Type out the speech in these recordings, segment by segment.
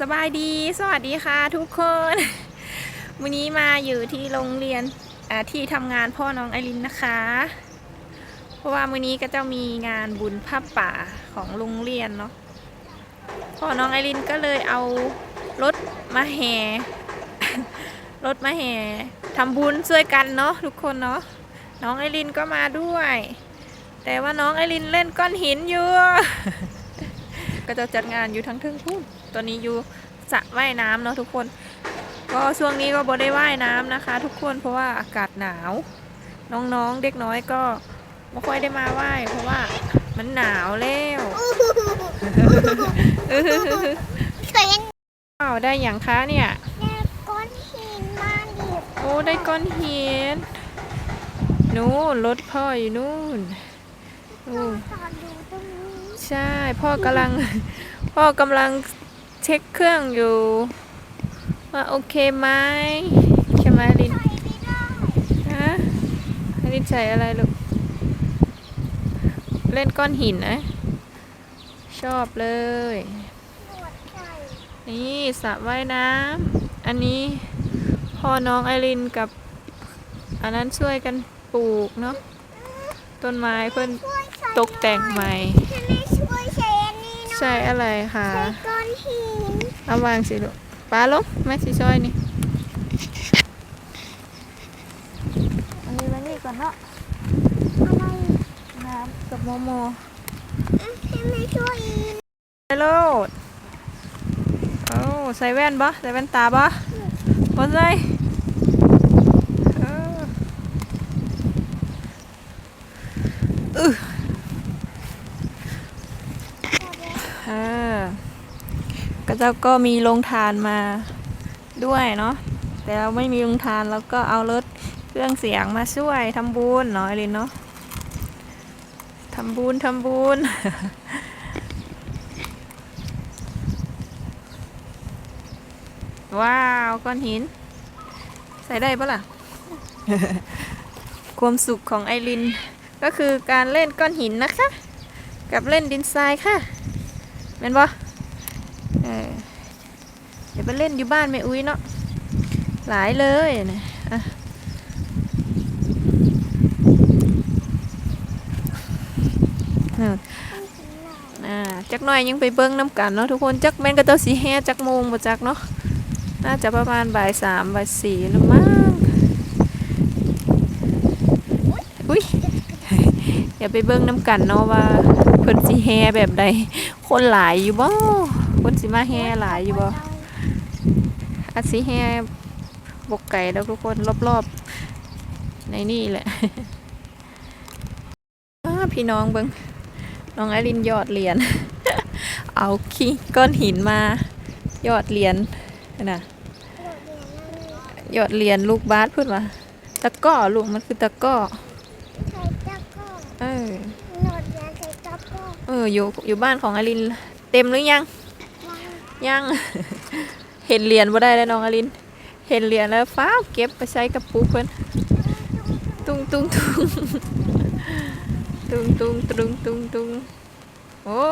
สบายดี สวัสดีค่ะทุกคน วันนี้มาอยู่ที่โรงเรียนที่ทำงานพ่อน้องไอรินนะคะ เพราะว่ามื้อนี้ก็จะมีงานบุญผ้าป่าของโรงเรียนเนาะ พ่อน้องไอรินก็เลยเอารถมาแห่รถมาแห่ทำบุญช่วยกันเนาะทุกคนเนาะ น้องไอรินก็มาด้วย แต่ว่าน้องไอรินเล่นก้อนหินอยู่ ก็จะจัดงานอยู่ทั้งทึ่งพุ่นตอนนี้อยู่สระว่ายน้ำเนาะทุกคน ก็ช่วงนี้ก็บ่ได้ว่ายน้ำนะคะ ทุกคนเพราะว่าอากาศหนาว น้องๆเด็กน้อยก็ไม่ค่อยได้มาว่ายเพราะว่ามันหนาวแล้วเคยเล่นอ้าวได้อย่างคะเนี่ยแม่ก้อนหินมาดิบโอ้ได้ก้อนหินนู่นรถพ่ออยู่นู่นนู่นตอนดูตรงนี้ ใช่ พ่อกำลัง พ่อกำลังเช็คเครื่องอยู่ ว่าโอเคไหมใช่ไหมลินฮะลินใส่อะไรลูก เล่นก้อนหินนะ ชอบเลย นี่สระว่ายน้ำอันนี้พ่อน้องไอรินกับ อันนั้นช่วยกันปลูกเนาะต้นไม้เพื่อนตกแต่งใหม่ ใช่อะไรคะใส่ก้อนหินเอาวางสิลูกปลาลงแม่สิช่วยนี่อันนี้มานี่ก่อนเนาะอะไรน้ำกับโมโมให้แม่ช่วยอีกไปโลดโอ้ใส่แว่นบ่ใส่แว่นตาบ่บ่ใส่เอออึเออ ก็เจ้าก็มีโรงทานมาด้วยเนาะแต่เราไม่มีโรงทานเราก็เอารถเครื่องเสียงมาช่วยทำบุญเนาะไอรินเนาะทำบุญทำบุญว้าวก้อนหิน ใส่ได้ปะล่ะ ความสุขของไอริน ก็คือการเล่นก้อนหินนะคะ กับเล่นดินทรายค่ะเป็นปะ เออเดี๋ยวไปเล่นอยู่บ้านแม่อุ้ยเนาะหลายเลยนะอะอ่าจักหน่อยยังไปเบิ้งน้ำกันเนาะทุกคนจักแม่นก็เจ้าสีแห่จักโมงบ่จักเนาะน่าจะประมาณบ่ายสามบ่ายสี่แล้วมั้งอุ้ยอย่าไปเบิ่งน้ำกันเนาะว่าเพิ่นสิแฮแบบใดคนหลายอยู่บ่ คนสิมาแฮหลายอยู่บ่อาจสิแฮบกไก่แล้วทุกคนรอบๆ ในนี่แหละอ้าพี่น้องเบิ่งน้องไอรินหยอดเหรียญเอาขี้ก้อนหินมาหยอดเหรียญน่ะหยอดเหรียญลูกบาสพูดว่าตะกร้อลูกมันคือตะกร้อใส่ตะกร้อเออหนวดยาใส่ตะกร้อเอออยู่อยู่บ้านของอลินเต็มหรือยังวาง ยังเห็นเหรียญบ่ได้แล้วน้องอลิน เห็นเหรียญแล้วฟ้าวเก็บไปใช้กับปูเพิ่นตุงตุงตุงตุงตุงตุงตุงตุงโอ้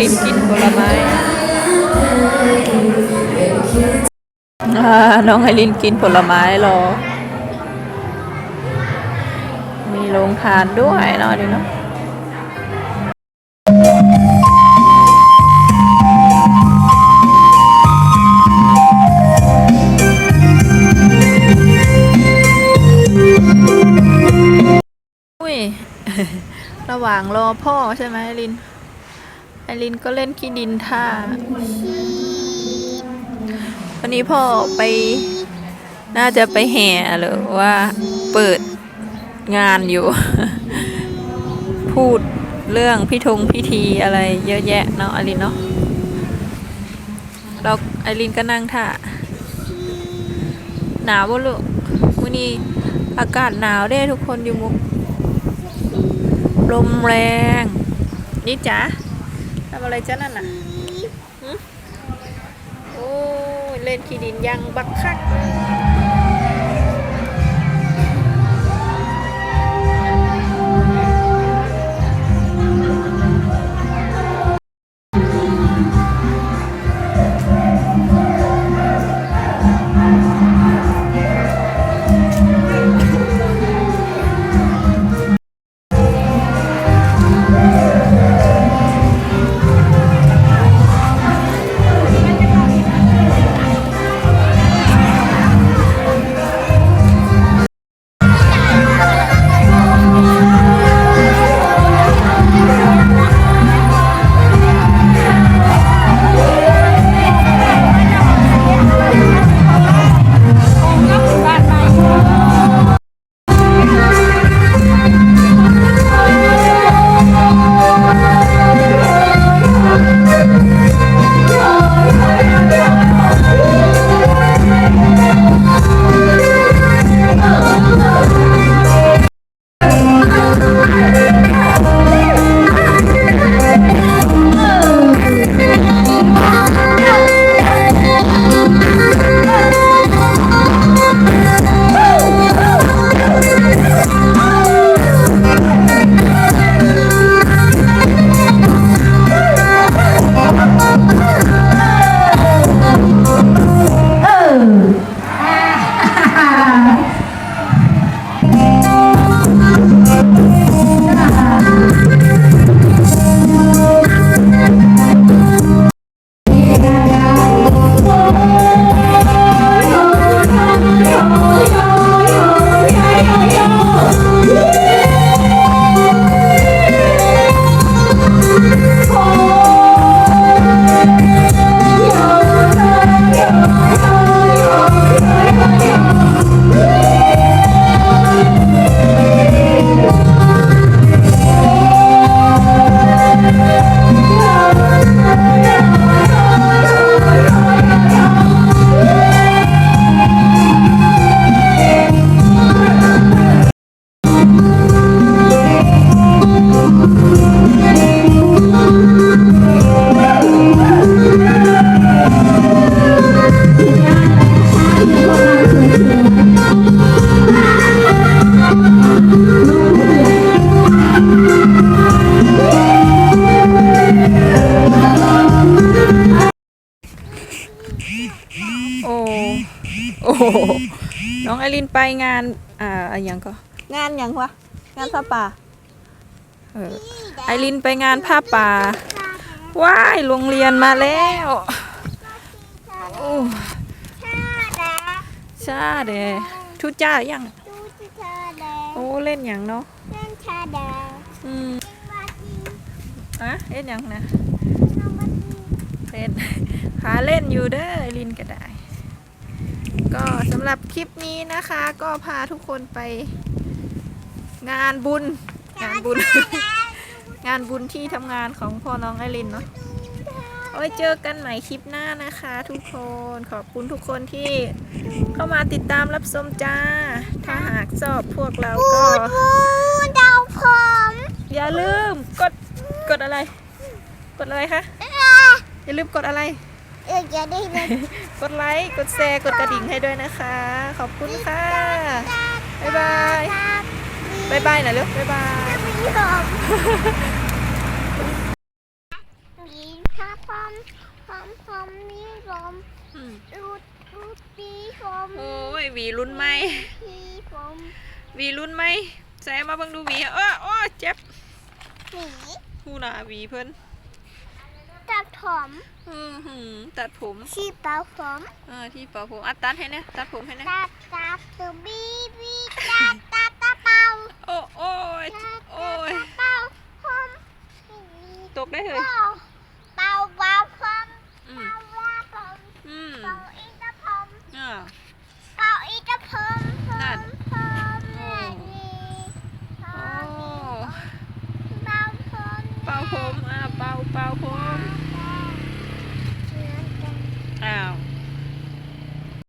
น้องไอรินกินผลไม้อ่าน้องไอรินกินผลไม้รอ มีโรงทานด้วยเนาะดิเนาะอุ้ยระหว่างรอพ่อใช่ไหมไอรินไอรินก็เล่นขี้ดินท่า วันนี้พ่อไปน่าจะไปแห่หรือว่าเปิดงานอยู่ พูดเรื่องพิธงพิธีอะไรเยอะแยะเนาะอลินเนาะเราไอรินก็นั่งท่าหนาวบ่ลูกมื้อนี้อากาศหนาวเด้ทุกคนอยู่มุกลมแรง นี่จ๋า อะไรจ้านั่นน่ะโอ้ยเล่นขี้ดินยังบักคัก น้องไอรินไปงานอ่าอะไรยังก็งานหยังวะงานผ้าป่าเออไอรินไปงานผ้าป่าว้ายโรงเรียนมาแล้วโอ้ชาดาชาเดทุจ้ายังดูที่ชาดาโอ้เล่นหยังเนาะเล่นชาดาอืมวาจีอะเล่นหยังนะน้องวาจีเล่นหาเล่นอยู่เด้อไอรินก็ได้ ก็สำหรับคลิปนี้นะคะ ก็พาทุกคนไป งานบุญ งานบุญ งานบุญที่ทำงานของพ่อน้องไอรินเนาะเอาไว้เจอกันใหม่คลิปหน้านะคะ ทุกคนขอบคุณทุกคนที่เข้ามาติดตามรับชมจ้า ถ้าหากชอบพวกเราพูก็ดพูดเดาผม อย่าลืมกดกดอะไร กดอะไรคะเอออย่าลืมกดอะไร เออจะได้เลย กดไลค์กดแชร์กดกระดิ่งให้ด้วยนะคะ ขอบคุณค่ะบ๊ายบายบ๊ายบายหน่อยเร็วบ๊ายบายมีผมมีพระพรหมพรหมพรหมมีลมอืมรูดรูดปีผมโอ้ยหวีรุ่นไหมปีผมหวีรุ่นไหมแซมมาเบิ่งดูหวีเออโอ้ยเจ็บหมีหูหนาหวีเพิ่นตัด ผมอื้อหือตัดผมชีเป่าผมเออที่เป่าผมอัดตัดให้นะตัดผมให้นะตัดตัดตัวบีบีตัดตัดตาเป่าโอ้โอ้ยตัดโอ้ยเป่าผมตกได้เลย